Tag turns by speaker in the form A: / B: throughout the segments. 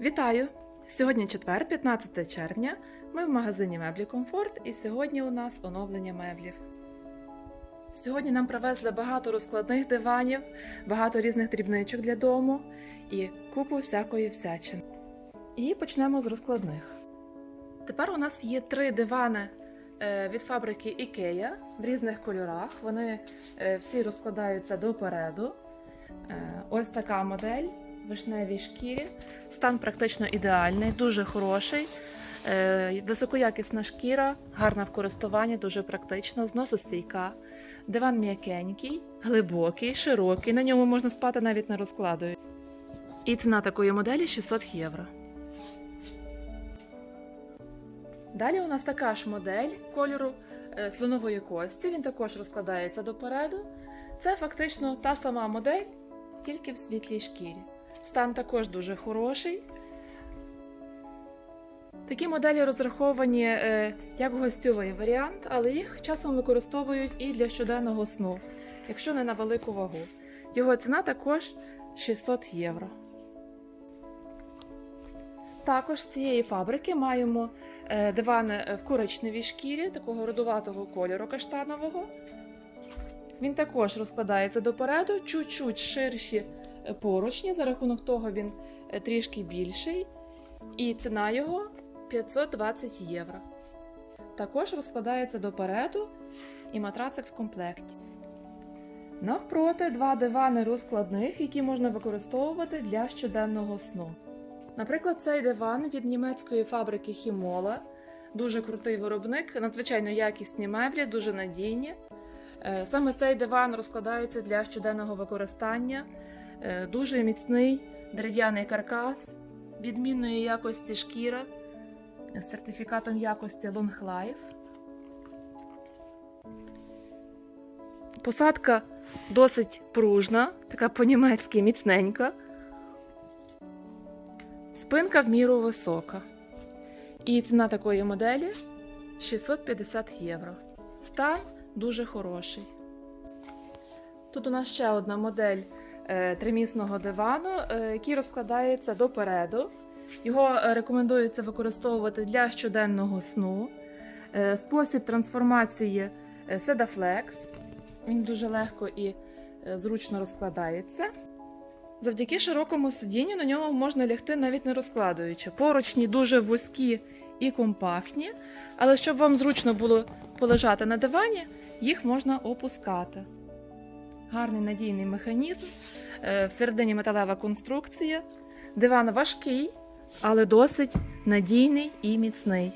A: Вітаю! Сьогодні четвер, 15 червня. Ми в магазині меблі Комфорт і сьогодні у нас оновлення меблів. Сьогодні нам привезли багато розкладних диванів, багато різних дрібничок для дому і купу всякої всячини. І почнемо з розкладних. Тепер у нас є три дивани е, від фабрики IKEA в різних кольорах. Вони е, всі розкладаються допереду. Е, Ось така модель вишневій шкірі. Стан практично ідеальний, дуже хороший. Е, Високоякісна шкіра, гарна в користуванні, дуже практично, зносостійка. Диван м'якенький, глибокий, широкий. На ньому можна спати навіть не розкладою. І ціна такої моделі 600 євро. Далі у нас така ж модель кольору е, слонової кості. Він також розкладається допереду. Це фактично та сама модель, тільки в світлій шкірі. Стан також дуже хороший. Такі моделі розраховані е, як гостьовий варіант, але їх часом використовують і для щоденного сну, якщо не на велику вагу. Його ціна також 600 євро. Також з цієї фабрики маємо е, дивани в коричневій шкірі, такого родуватого кольору каштанового. Він також розкладається допереду, чуть-чуть ширші е, поручні, за рахунок того він е, трішки більший. І ціна його 520 євро. Також розкладається допереду і матрацик в комплекті. Навпроти два дивани розкладних, які можна використовувати для щоденного сну. Наприклад, цей диван від німецької фабрики Хімола. Дуже крутий виробник, надзвичайно якісні меблі, дуже надійні. Е, Саме цей диван розкладається для щоденного використання. Е, Дуже міцний дерев'яний каркас, відмінної якості шкіра з сертифікатом якості Long Life. Посадка досить пружна, така по-німецьки міцненька. Спинка в міру висока. І ціна такої моделі 650 євро. Стан дуже хороший. Тут у нас ще одна модель тримісного дивану, е, який розкладається допереду. Його е, рекомендується використовувати для щоденного сну. Е, Спосіб трансформації е, Sedaflex. Він дуже легко і е, зручно розкладається. Завдяки широкому сидінню на ньому можна лягти навіть не розкладуючи. Поручні дуже вузькі і компактні, але щоб вам зручно було полежати на дивані, їх можна опускати. Гарний надійний механізм, е, всередині металева конструкція. Диван важкий, але досить надійний і міцний.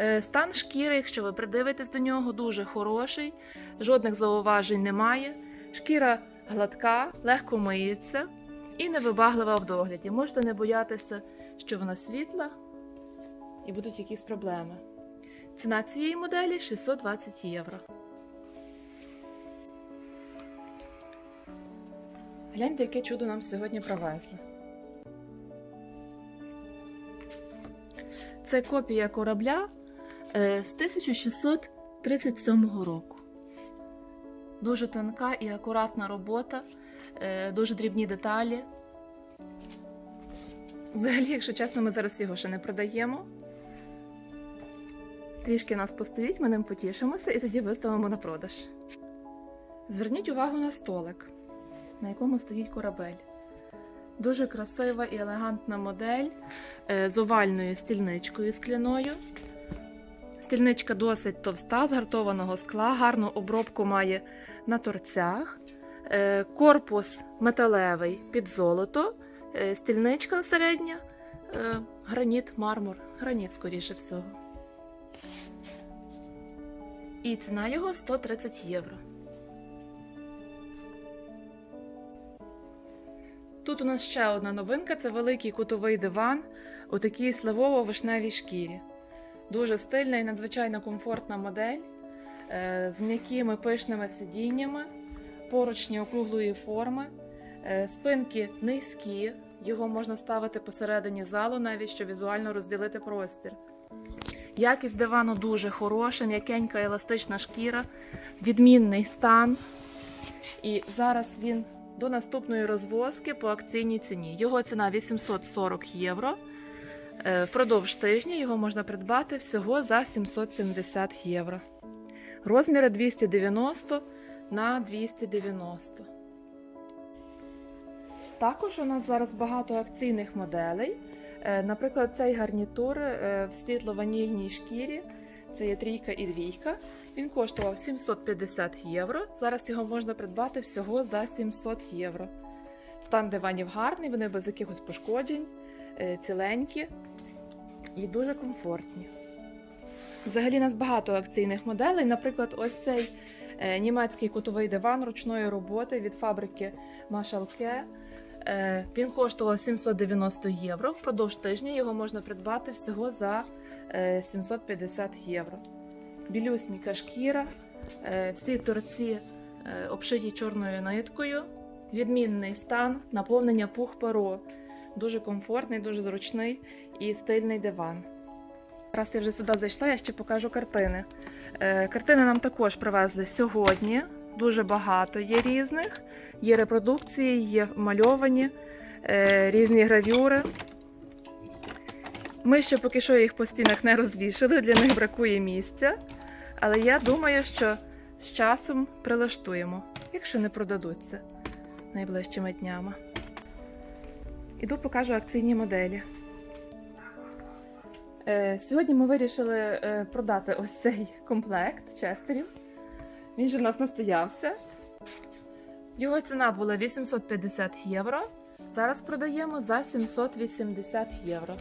A: Е, Стан шкіри, якщо ви придивитесь до нього, дуже хороший, жодних зауважень немає. Шкіра гладка, легко миється і невибаглива в догляді. Можете не боятися, що вона світла і будуть якісь проблеми. Ціна цієї моделі 620 євро. Гляньте, яке чудо нам сьогодні привезли. Це копія корабля е, з 1637 року. Дуже тонка і акуратна робота, е, дуже дрібні деталі. Взагалі, якщо чесно, ми зараз його ще не продаємо. Трішки нас постоїть, ми ним потішимося і тоді виставимо на продаж. Зверніть увагу на столик, на якому стоїть корабель. Дуже красива і елегантна модель е, з овальною стільничкою скляною. Стільничка досить товста, з гартованого скла, гарну обробку має на торцях. Е, Корпус металевий під золото, е, стільничка середня, граніт, мармур, граніт, скоріше всього. І ціна його 130 євро. Тут у нас ще одна новинка це великий кутовий диван у такій сливово-вишневій шкірі. Дуже стильна і надзвичайно комфортна модель е, з м'якими пишними сидіннями, поручні округлої форми, е, спинки низькі, його можна ставити посередині залу, навіть щоб візуально розділити простір. Якість дивану дуже хороша, м'якенька еластична шкіра, відмінний стан. І зараз він до наступної розвозки по акційній ціні. Його ціна 840 євро. Е, Впродовж тижня його можна придбати всього за 770 євро. Розміри 290 на 290. Також у нас зараз багато акційних моделей. Е, Наприклад, цей гарнітур е, в світло-ванільній шкірі. Це є трійка і двійка. Він коштував 750 євро. Зараз його можна придбати всього за 700 євро. Стан диванів гарний, вони без якихось пошкоджень, е, ціленькі і дуже комфортні. Взагалі у нас багато акційних моделей. Наприклад, ось цей е, німецький кутовий диван ручної роботи від фабрики Машалке. Він коштував 790 євро. Впродовж тижня його можна придбати всього за 750 євро. Білюсніка шкіра, е, всі торці е, обшиті чорною ниткою, відмінний стан, наповнення пух перо. Дуже комфортний, дуже зручний і стильний диван. Раз я вже сюди зайшла, я ще покажу картини. Е, Картини нам також привезли сьогодні. Дуже багато є різних. Є репродукції, є мальовані, е, різні гравюри. Ми ще поки що їх по стінах не розвішали, для них бракує місця. Але я думаю, що з часом прилаштуємо, якщо не продадуться найближчими днями. Іду покажу акційні моделі. Е, Сьогодні ми вирішили е, продати ось цей комплект честерів. Він же в нас настоявся. Його ціна була 850 євро. Зараз продаємо за 780 євро.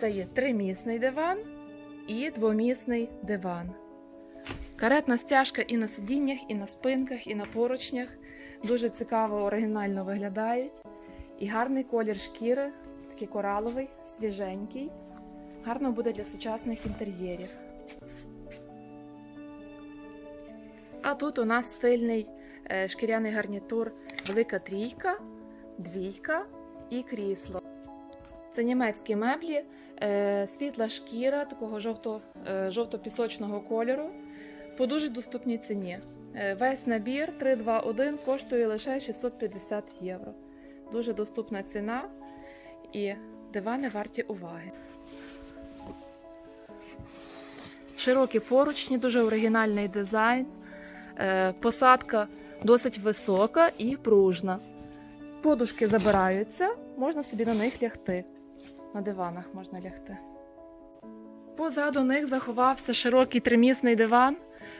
A: Це є тримісний диван і двомісний диван. Каретна стяжка і на сидіннях, і на спинках, і на поручнях. Дуже цікаво, оригінально виглядають. І гарний колір шкіри, такий кораловий, свіженький. Гарно буде для сучасних інтер'єрів. А тут у нас стильний е, шкіряний гарнітур Велика трійка, двійка і крісло. Це німецькі меблі, е, світла шкіра такого жовто, е, жовто-пісочного кольору по дуже доступній ціні. Е, Весь набір 321 коштує лише 650 євро. Дуже доступна ціна і дивани варті уваги. Широкі поручні, дуже оригінальний дизайн. Посадка досить висока і пружна. Подушки забираються, можна собі на них лягти. На диванах можна лягти. Позаду них заховався широкий тримісний диван.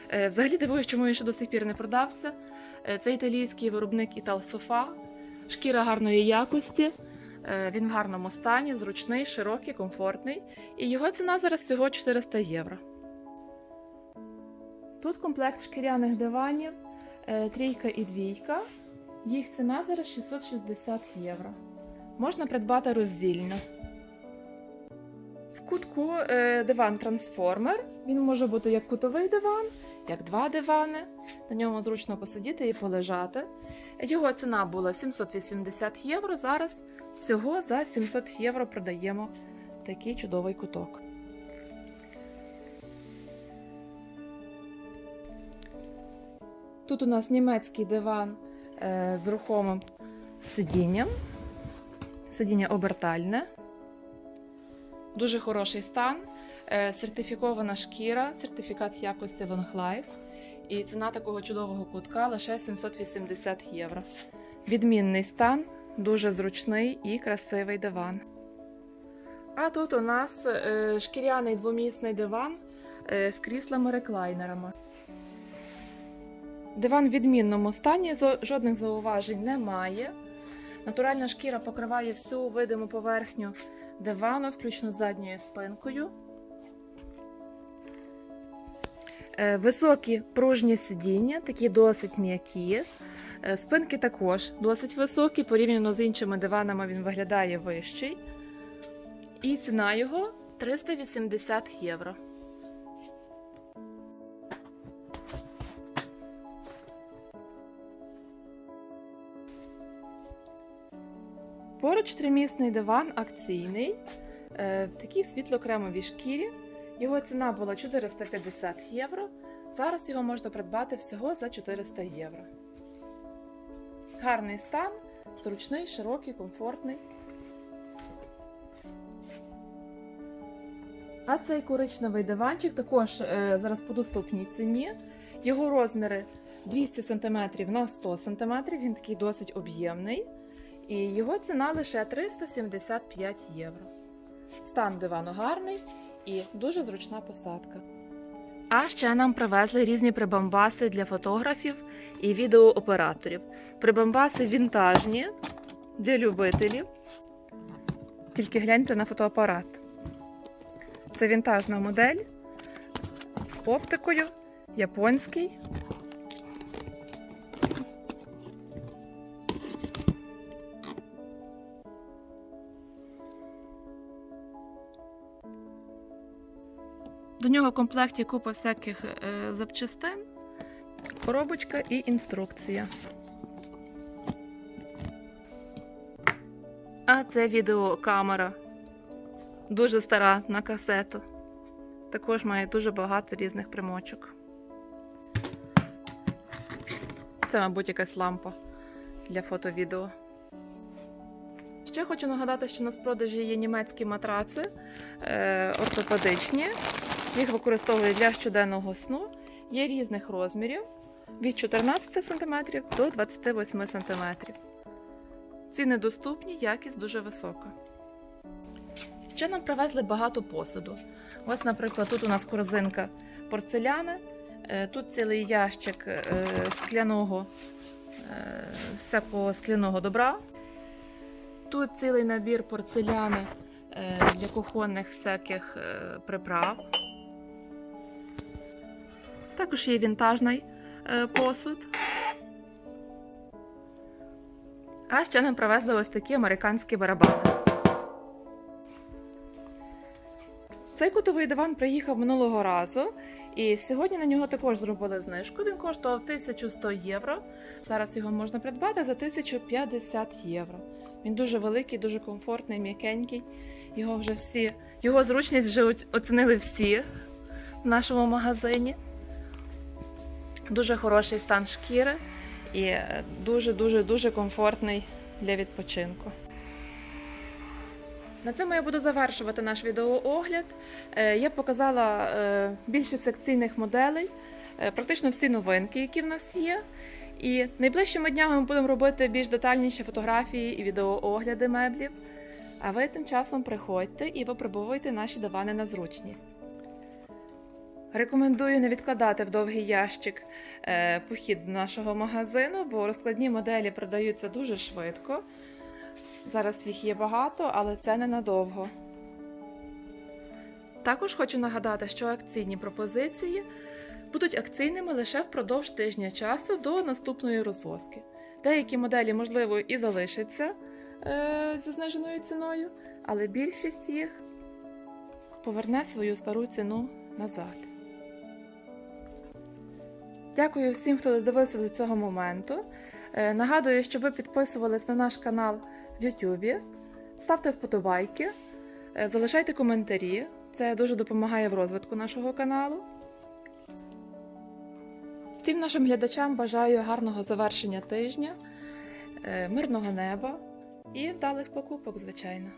A: Е, Взагалі дивуюсь, чому він ще до сих пір не продався. Е, Це італійський виробник Італсофа. Шкіра гарної якості. Е, Він в гарному стані, зручний, широкий, комфортний. І його ціна зараз всього 400 євро. Тут комплект шкіряних диванів, трійка і двійка. Їх ціна зараз 660 євро. Можна придбати роздільно. В кутку е, диван трансформер. Він може бути як кутовий диван, як два дивани. На ньому зручно посидіти і полежати. Його ціна була 780 євро. Зараз всього за 700 євро продаємо такий чудовий куток. Тут у нас німецький диван з рухомим сидінням. Сидіння обертальне. Дуже хороший стан. Е, сертифікована шкіра, сертифікат якості Лонглайф. І ціна такого чудового кутка лише 780 євро. Відмінний стан, дуже зручний і красивий диван. А тут у нас е, шкіряний двомісний диван е, з кріслами-реклайнерами. Диван в відмінному стані, жодних зауважень немає. Натуральна шкіра покриває всю видиму поверхню дивану, включно з задньою спинкою. Е, Високі пружні сидіння, такі досить м'які. Е, Спинки також досить високі, порівняно з іншими диванами він виглядає вищий. І ціна його 380 євро. Поруч тримісний диван акційний, е, в такій світло-кремовій шкірі. Його ціна була 450 євро. Зараз його можна придбати всього за 400 євро. Гарний стан, зручний, широкий, комфортний. А цей коричневий диванчик також е, зараз по доступній ціні. Його розміри 200 см на 100 см, він такий досить об'ємний. І його ціна лише 375 євро. Стан дивану гарний і дуже зручна посадка. А ще нам привезли різні прибамбаси для фотографів і відеооператорів. Прибамбаси вінтажні для любителів. Тільки гляньте на фотоапарат. Це вінтажна модель з оптикою, японський. До нього в комплекті купа всяких е, запчастин, коробочка і інструкція. А це відеокамера. Дуже стара на касету. Також має дуже багато різних примочок. Це, мабуть, якась лампа для фото-відео. Ще хочу нагадати, що у нас в продажі є німецькі матраци е, ортопедичні. Їх використовують для щоденного сну. Є різних розмірів від 14 см до 28 см. Ціни доступні, якість дуже висока. Ще нам привезли багато посуду. Ось, наприклад, тут у нас корзинка порцеляни, е, тут цілий ящик е, скляного, е, всякого скляного добра. Тут цілий набір порцеляни для кухонних всяких приправ. Також є вінтажний е, посуд. А ще нам привезли ось такі американські барабани. Цей кутовий диван приїхав минулого разу, і сьогодні на нього також зробили знижку. Він коштував 1100 євро. Зараз його можна придбати за 1050 євро. Він дуже великий, дуже комфортний, м'якенький. Його вже всі, його зручність вже оцінили всі в нашому магазині. Дуже хороший стан шкіри і дуже-дуже дуже комфортний для відпочинку. На цьому я буду завершувати наш відеоогляд. Е, Я показала е, більшість секційних моделей, е, практично всі новинки, які в нас є. І найближчими днями ми будемо робити більш детальніші фотографії і відеоогляди меблів. А ви тим часом приходьте і випробовуйте наші дивани на зручність. Рекомендую не відкладати в довгий ящик е, похід до нашого магазину, бо розкладні моделі продаються дуже швидко. Зараз їх є багато, але це ненадовго. Також хочу нагадати, що акційні пропозиції будуть акційними лише впродовж тижня часу до наступної розвозки. Деякі моделі, можливо, і залишаться е, зі зниженою ціною, але більшість їх поверне свою стару ціну назад. Дякую всім, хто додивився до цього моменту. Е, Нагадую, що ви підписувались на наш канал в YouTube. Ставте вподобайки, е, залишайте коментарі. Це дуже допомагає в розвитку нашого каналу. Всім нашим глядачам бажаю гарного завершення тижня, е, мирного неба і вдалих покупок, звичайно.